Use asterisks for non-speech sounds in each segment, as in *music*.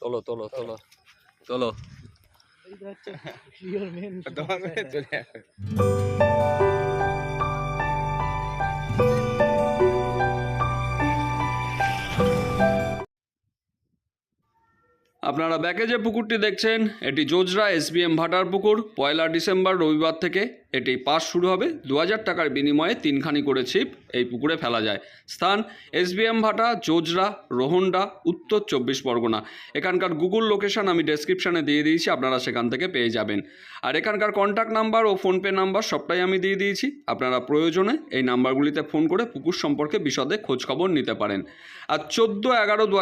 তোলো তোলো তোলো। তোলো। *laughs* মেয়ে চলে আপনারা ব্যাকে যে পুকুরটি দেখছেন এটি জোজরা এসবিএম ভাটার পুকুর পয়লা ডিসেম্বর রবিবার থেকে। এটি পাস শুরু হবে। দু হাজার টাকার বিনিময়ে তিনখানি করে ছিপ এই পুকুরে ফেলা যায়। স্থান এসবিএম ভাটা, জোজরা, রোহন্ডা, উত্তর চব্বিশ পরগনা। এখানকার গুগল লোকেশন আমি ডেসক্রিপশানে দিয়ে দিয়েছি, আপনারা সেখান থেকে পেয়ে যাবেন। আর এখানকার কন্ট্যাক্ট নাম্বার ও ফোনপে নাম্বার সবটাই আমি দিয়ে দিয়েছি। আপনারা প্রয়োজনে এই নাম্বারগুলিতে ফোন করে পুকুর সম্পর্কে বিশদে খোঁজখবর নিতে পারেন। আর চোদ্দ এগারো দু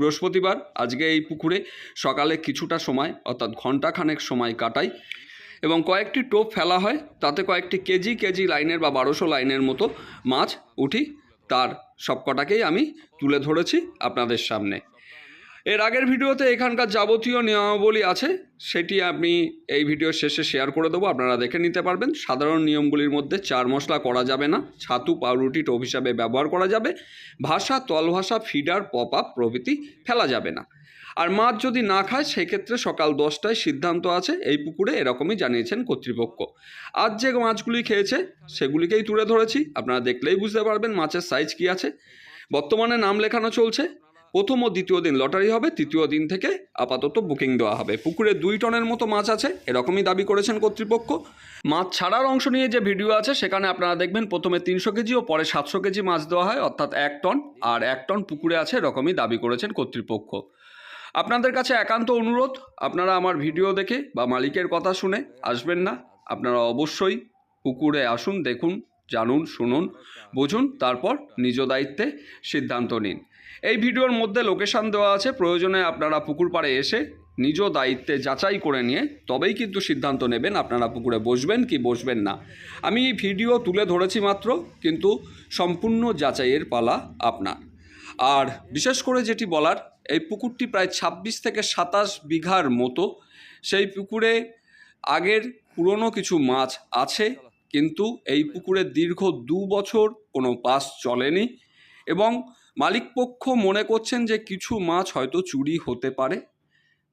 বৃহস্পতিবার, আজকে এই পুকুরে সকালে কিছুটা সময়, অর্থাৎ ঘন্টাখানেক সময় কাটাই। এবং কয়েকটি টোপ ফেলা হয়, তাতে কয়েকটি কেজি কেজি লাইনের বা বারোশো লাইনের মতো মাছ উঠি। তার সবকটাকেই আমি তুলে ধরেছি আপনাদের সামনে। এর আগের ভিডিওতে এখানকার যাবতীয় নিয়মাবলী আছে, সেটি আমি এই ভিডিওর শেষে শেয়ার করে দেবো। আপনারা দেখে নিতে পারবেন, সাধারণ নিয়মগুলির মধ্যে চার মশলা করা যাবে না, ছাতু, পাউরুটি, টোপ হিসাবে ব্যবহার করা যাবে, ভাষা তলভাষা ফিডার পপ আপ প্রভৃতি ফেলা যাবে না। আর মাছ যদি না খায়, সেক্ষেত্রে সকাল দশটায় সিদ্ধান্ত আছে, এই পুকুরে এরকমই জানিয়েছেন কর্তৃপক্ষ। আজ যে মাছগুলি খেয়েছে, সেগুলিকেই তুলে ধরেছি, আপনারা দেখলেই বুঝতে পারবেন মাছের সাইজ কী আছে। বর্তমানে নাম লেখানো চলছে, প্রথম ও দ্বিতীয় দিন লটারি হবে, তৃতীয় দিন থেকে আপাতত বুকিং দেওয়া হবে। পুকুরে দুই টনের মতো মাছ আছে, এরকমই দাবি করেছেন কর্তৃপক্ষ। মাছ ছাড়ার অংশ নিয়ে যে ভিডিও আছে, সেখানে আপনারা দেখবেন প্রথমে তিনশো কেজি ও পরে সাতশো কেজি মাছ দেওয়া হয়, অর্থাৎ এক টন, আর এক টন পুকুরে আছে, এরকমই দাবি করেছেন কর্তৃপক্ষ। আপনাদের কাছে একান্ত অনুরোধ, আপনারা আমার ভিডিও দেখে বা মালিকের কথা শুনে আসবেন না। আপনারা অবশ্যই পুকুরে আসুন, দেখুন, জানুন, শুনুন, বুঝুন, তারপর নিজ দায়িত্বে সিদ্ধান্ত নিন। এই ভিডিওর মধ্যে লোকেশান দেওয়া আছে, প্রয়োজনে আপনারা পুকুর পাড়ে এসে নিজ দায়িত্বে যাচাই করে নিয়ে তবেই কিন্তু সিদ্ধান্ত নেবেন আপনারা পুকুরে বসবেন কি বসবেন না। আমি এই ভিডিও তুলে ধরেছি মাত্র, কিন্তু সম্পূর্ণ যাচাইয়ের পালা আপনার। আর বিশেষ করে যেটি বলার এই পুকুরটি প্রায় ছাব্বিশ থেকে সাতাশ বিঘার মতো। সেই পুকুরে আগের পুরনো কিছু মাছ আছে, কিন্তু এই পুকুরে দীর্ঘ দু বছর কোনো পাস চলেনি এবং মালিকপক্ষ মনে করছেন যে কিছু মাছ হয়তো চুরি হতে পারে।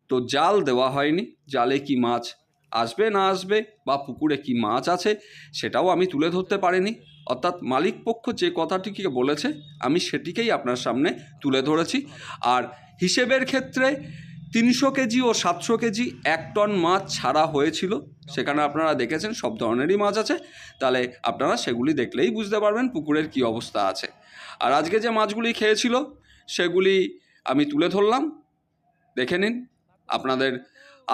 তো জাল দেওয়া হয়নি, জালে কি মাছ আসবে না আসবে বা পুকুরে কি মাছ আছে সেটাও আমি তুলে ধরতে পারিনি। অর্থাৎ মালিকপক্ষ যে কথাটিকে বলেছে, আমি সেটিকেই আপনার সামনে তুলে ধরেছি। আর হিসেবের ক্ষেত্রে তিনশো কেজি ও সাতশো কেজি এক টন মাছ ছাড়া হয়েছিল। সেখানে আপনারা দেখেছেন সব ধরনেরই মাছ আছে। তাহলে আপনারা সেগুলি দেখলেই বুঝতে পারবেন পুকুরের কি অবস্থা আছে। আর আজকে যে মাছগুলি খেয়েছিল, সেগুলি আমি তুলে ধরলাম। দেখে নিন, আপনাদের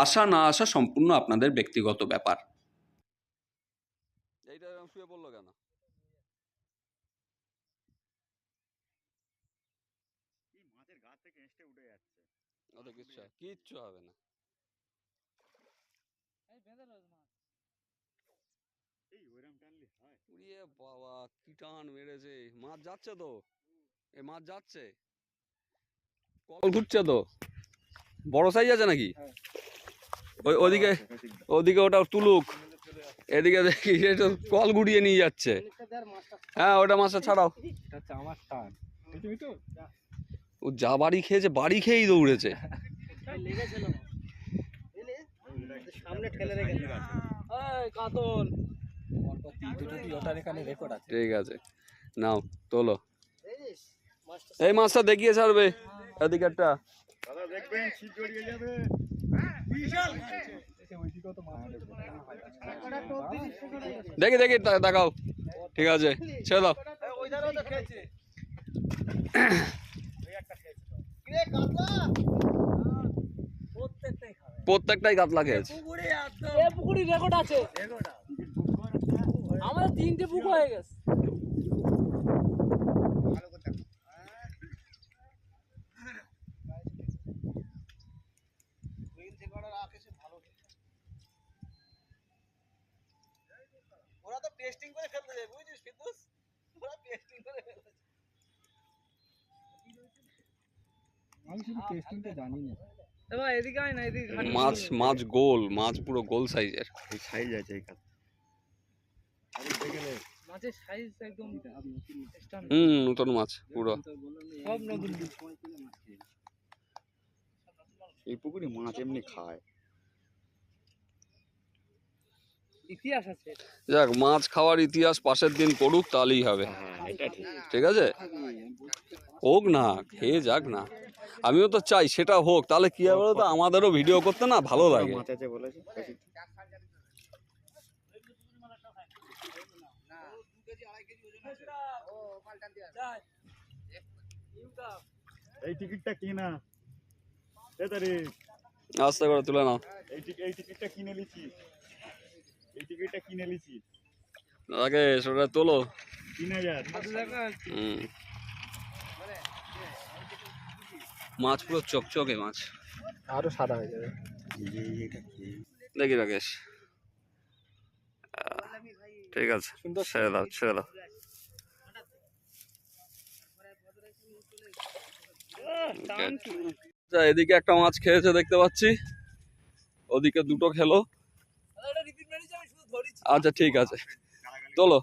আশা না আসা সম্পূর্ণ আপনাদের ব্যক্তিগত ব্যাপার। এইটা শুয়ে পড়ল কেন মাছের গা থেকে এসে উঠে যাচ্ছে কিচ্ছু কিচ্ছু হবে না। এই ওইরকম টানলে হয়। উড়িয়ে বাবা কি টান মেরেছে। মাছ যাচ্ছে তো। এ মাছ যাচ্ছে। কল ঘুরছে তো। বড় সাইজ আছে নাকি? ওই ওদিকে ওদিকে ওটা তুলুক। এদিকে দেখি এটা কল ঘুরিয়ে নিয়ে যাচ্ছে। হ্যাঁ ওটা মাছটা ছাড়াও। ও যা বাড়ি খেয়েছে বাড়ি খেয়েই দৌড়েছে। ঠিক আছে। নাও তোলো। এই মাছটা দেখিয়ে ছাড়বে এদিকে একটা দাদা দেখবেন ছিপ জড়িয়ে যাবে। বিশাল ওইদিকেও তো মাছ কটা টোপ দিছিস সেখানে দেখি দেখি তা- দেখাও ঠিক আছে ছেড়ে দাও ওই ধারেও তো খেয়েছে কিরে কাতলা প্রত্যেকটাই খাবে। প্রত্যেকটাই কাতলা খেয়েছে। পুকুরে রেকর্ড আছে। আমাদের তিনটে পুকুর হয়ে গেছে। ওরা তো টেস্টিং করে ফেলতে যায় বুঝছিস মাছ মাছ গোল মাছ পুরো গোল সাইজের সাইজ আছে এই কাজ আরে দেখে নে। মাছের সাইজ একদম standard। হুম নতুন মাছ পুরো। সব নতুন এই পুকুরে মাছ এমনি খায়। ইতিহাস আছে। যাক মাছ খাওয়ার ইতিহাস পাশের দিন করুক তাহলেই হবে। হ্যাঁ ঠিক। ঠিক আছে? হোক না খেয়ে যাক না। আমিও তো চাই সেটা হোক। তাহলে কি হবে বলো তো আমাদেরও ভিডিও করতে না ভালো লাগে। মাছ বলেছে এই টিকিটটা কিনা। আস্তে করে তুলে নাও। এই এই টিকিটটা কিনে লিছি এই টিকিটটা কিনে লিছি আগে সেটা তোলো। তিন হাজার। হুম। মাছ পুরো চকচকে মাছ। আরও সাদা হয়ে যাবে। দেখি রাকেশ। ঠিক আছে ছেড়ে দাও ছেড়ে দাও। আচ্ছা, এদিকে একটা মাছ খেয়েছে দেখতে পাচ্ছি। ওদিকে দুটো খেলো। আচ্ছা ঠিক আছে। চলো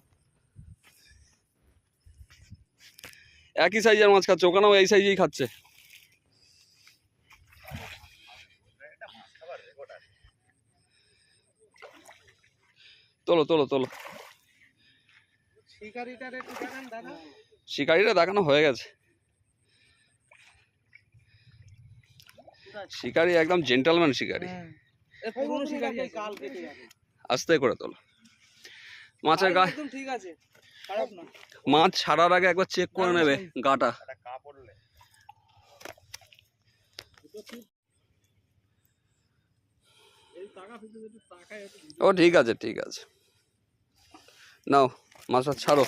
একই সাইজের মাছ খাচ্ছে ওখানেও এই সাইজেই খাচ্ছে। তোলো তোলো তোলো। শিকারিটা দেখানো হয়ে গেছে। শিকারি একদম জেন্টালম্যান শিকারি। আস্তে করে তোলো। মাছের গা মাছ ছাড়ার আগে একবার চেক করে নেবে গাটা। ও ঠিক আছে ঠিক আছে। নাও মাছটা ছাড়ো।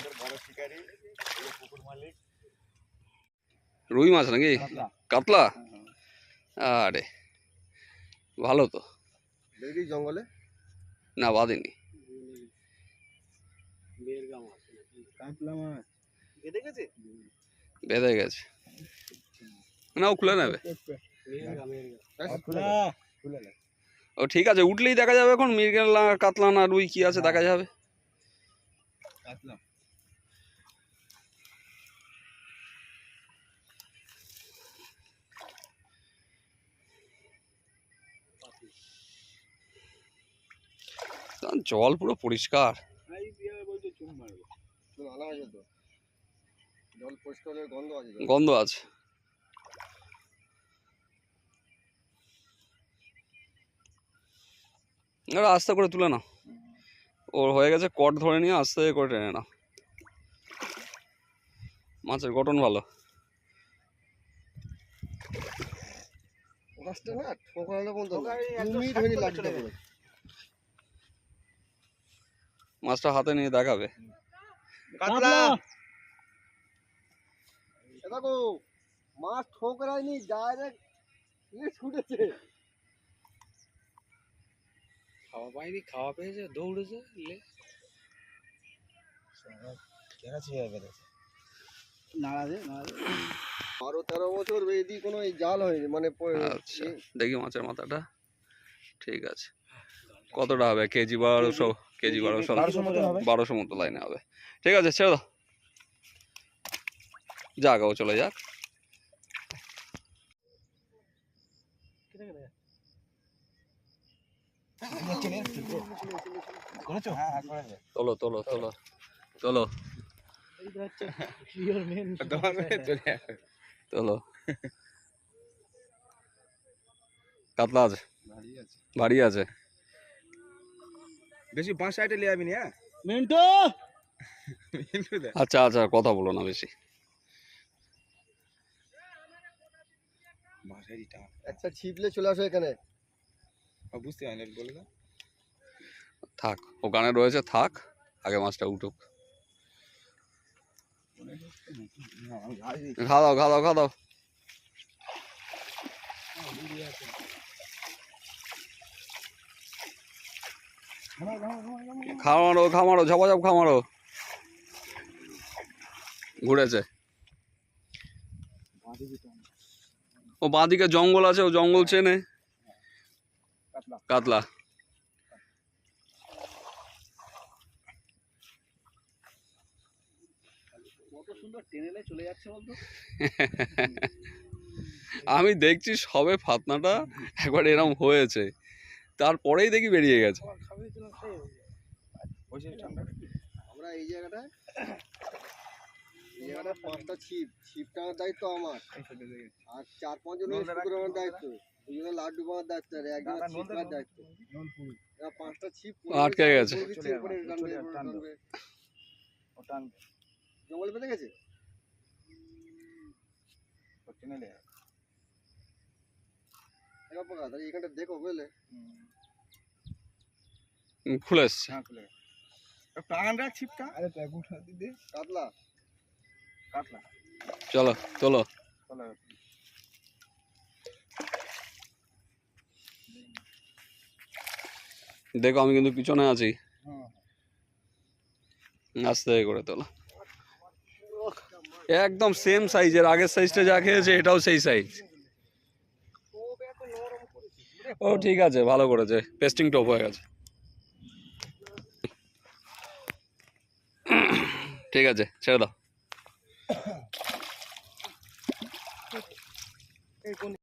রুই মাছ নাকি? কাতলা। আরে ভালো তো। জঙ্গলে। না বাদিনি। মাছ। গেছে? বেঁধে গেছে। খুলে নেবে। কাতলা। খুলে নে ও ঠিক আছে উঠলেই দেখা যাবে এখন। মৃগেল না কাতলা না রুই কি আছে দেখা যাবে। কাতলা জল পুরো পরিষ্কার। গন্ধ আছে আস্তে করে তুলে নাও। ওর হয়ে গেছে কট ধরে নিয়ে আস্তে করে টেনে নাও। মাছের গঠন ভালো। মাছটা না না। হাতে নিয়ে দেখাবে। দেখো মাছ ঠোকরায়নি ডাইরেক্ট ছুটেছে। খাওয়া পাইনি খাওয়া পেয়েছে দৌড়েছে লে নাড়া দে নাড়া দে। বারো তেরো বছর এদিকে কোনো জাল হয়নি মানে আচ্ছা দেখি মাছের মাথাটা। ঠিক আছে। কতটা হবে? কেজি বারোশো কেজি বারোশো বারোশো মতো বারোশো মতো লাইনে হবে। ঠিক আছে ছেড়ে দাও। যাক ও চলে যাক করেছ হ্যাঁ হ্যাঁ করেছে তোলো তোলো তোলো তোলো। তোলো। কাতলা আছে। ভারী আছে। বেশি বাঁ সাইডে লিয়ে যাবি হ্যাঁ? মেন্টো! মিন্টু আচ্ছা আচ্ছা কথা বলো না বেশি। একটা ছিপলে চলে আসো এখানে। বুঝতে পারি বলে থাক, ওখানে রয়েছে, থাক, আগে মাছটা উঠুক। খাওয়া দাও খাওয়া দাও খাওয়া দাও। খামারো খামারো ঝপাঝপ খামারো ঘুরেছে। ও বাঁদিকে জঙ্গল আছে, ও জঙ্গল চেনে। কাতলা। কাতলা কত সুন্দর টেনেলে চলে যাচ্ছে বলতো? *laughs* আমি দেখছি সবে ফাতনাটা একবার এরম হয়েছে। তারপরেই দেখি বেরিয়ে গেছে। আমরা। এই জায়গাটায় এই জায়গাটা পাঁচটা ছিপ। ছিপ টানার দায়িত্ব আমার। আর চার পাঁচ জনের লাড্ডু পাঁচটা ছিপ আটকে গেছে। জঙ্গলে এখানটা দেখো বুঝলে? খুলে এসছে। টান রাখ ছিপটা। কাতলা। কাটলা চলো চলো চলো দেখো আমি কিন্তু পিছনে আছি। আস্তে করে তোলা। একদম সেম সাইজের আগের সাইজটা যা খেয়েছে এটাও সেই সাইজ ও ঠিক আছে ভালো করেছে। পেস্টিং টপ হয়ে গেছে। ঠিক আছে ছেড়ে দাও।